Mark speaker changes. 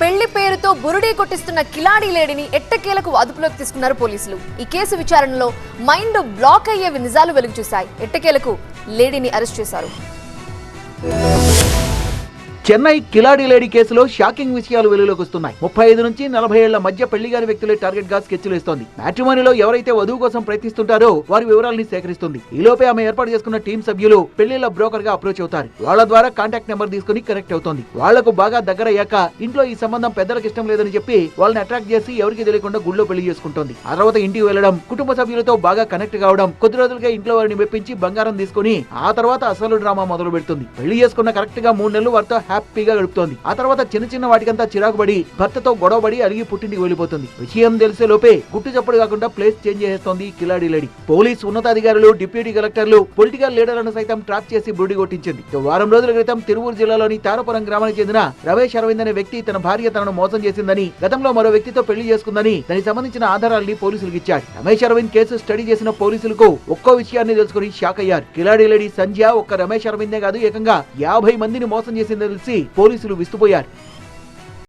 Speaker 1: పెళ్ళి పేరుతో బురుడీ కొట్టిస్తున్న కిలాడీ లేడిని ఎట్టకేలకు అదుపులోకి తీసుకున్నారు పోలీసులు. ఈ కేసు విచారణలో మైండ్ బ్లాక్ అయ్యే నిజాలు వెలుగు చూశాయి ఎట్టకేలకు లేడీని అరెస్ట్ చేశారు.
Speaker 2: చెన్నై కిలాడి లేడీ కేసులో షాకింగ్ విషయాలు వెలుగులోకి వస్తున్నాయి. ముప్పై ఐదు నుంచి నలభై ఏళ్ళ మధ్య పెళ్ళిగారి వ్యక్తులే టార్గెట్గా స్కెచ్లు ఇస్తోంది మ్యాట్రిమోనీలో ఎవరైతే వధువు కోసం ప్రయత్నిస్తుంటారో వారి వివరాలని సేకరిస్తుంది. ఈలోపే ఆమె ఏర్పాటు చేసుకున్న టీం సభ్యులు పెళ్ళిళ్ళ బ్రోకర్గా అప్రోచ్ అవుతారు. వాళ్ళ ద్వారా కాంటాక్ట్ నెంబర్ తీసుకుని కనెక్ట్ అవుతోంది. వాళ్ళకు బాగా దగ్గర అయ్యాక ఇంట్లో ఈ సంబంధం పెద్దలకు ఇష్టం లేదని చెప్పి వాళ్ళని అట్రాక్ట్ చేసి ఎవరికి తెలియకుండా గుళ్ళో పెళ్ళి చేసుకుంటోంది. ఆ తర్వాత ఇంటికి వెళ్ళడం కుటుంబ సభ్యులతో బాగా కనెక్ట్ కావడం కొద్ది రోజులుగా ఇంట్లో వారిని మెప్పించి బంగారం తీసుకుని ఆ తర్వాత అసలు డ్రామా మొదలు పెడుతుంది పెళ్ళి చేసుకున్న కరెక్ట్గా మూడు నెలలు వారితో హ్యాపీగా గడుపుతోంది. ఆ తర్వాత చిన్న చిన్న వాటికంతా చిరాకు పడి భర్తతో గొడవపడి అలిగి పుట్టింటికి వెళ్ళిపోతుంది. విషయం తెలిసే లోపే గుట్టు చప్పుడు కాకుండా ప్లేస్ చేంజ్ చేస్తోంది కిలాడి పోలీస్ ఉన్నతాధికారులు డిప్యూటీ కలెక్టర్లు పొలిటికల్ లీడర్లను సైతం ట్రాప్ చేసి బుడి కొట్టించింది. వారం రోజుల క్రితం తిరువూరు జిల్లాలోని తారపురం గ్రామానికి చెందిన రమేష్ అరవింద్ అనే వ్యక్తి తన భార్య తనను మోసం చేసిందని గతంలో మరో వ్యక్తితో పెళ్ళి చేసుకుందని దానికి సంబంధించిన ఆధారాల్ని పోలీసులకు ఇచ్చాడు. రమేష్ అరవింద్ కేసు స్టడీ చేసిన పోలీసులకు ఒక్కో విషయాన్ని తెలుసుకుని షాక్ అయ్యారు. కిలాడి లేడీ సంధ్య ఒక్క రమేష్ అరవిందే కాదు ఏకంగా యాభై మందిని మోసం చేసిందని తెలిసి పోలీసులు విస్తుపోయారు.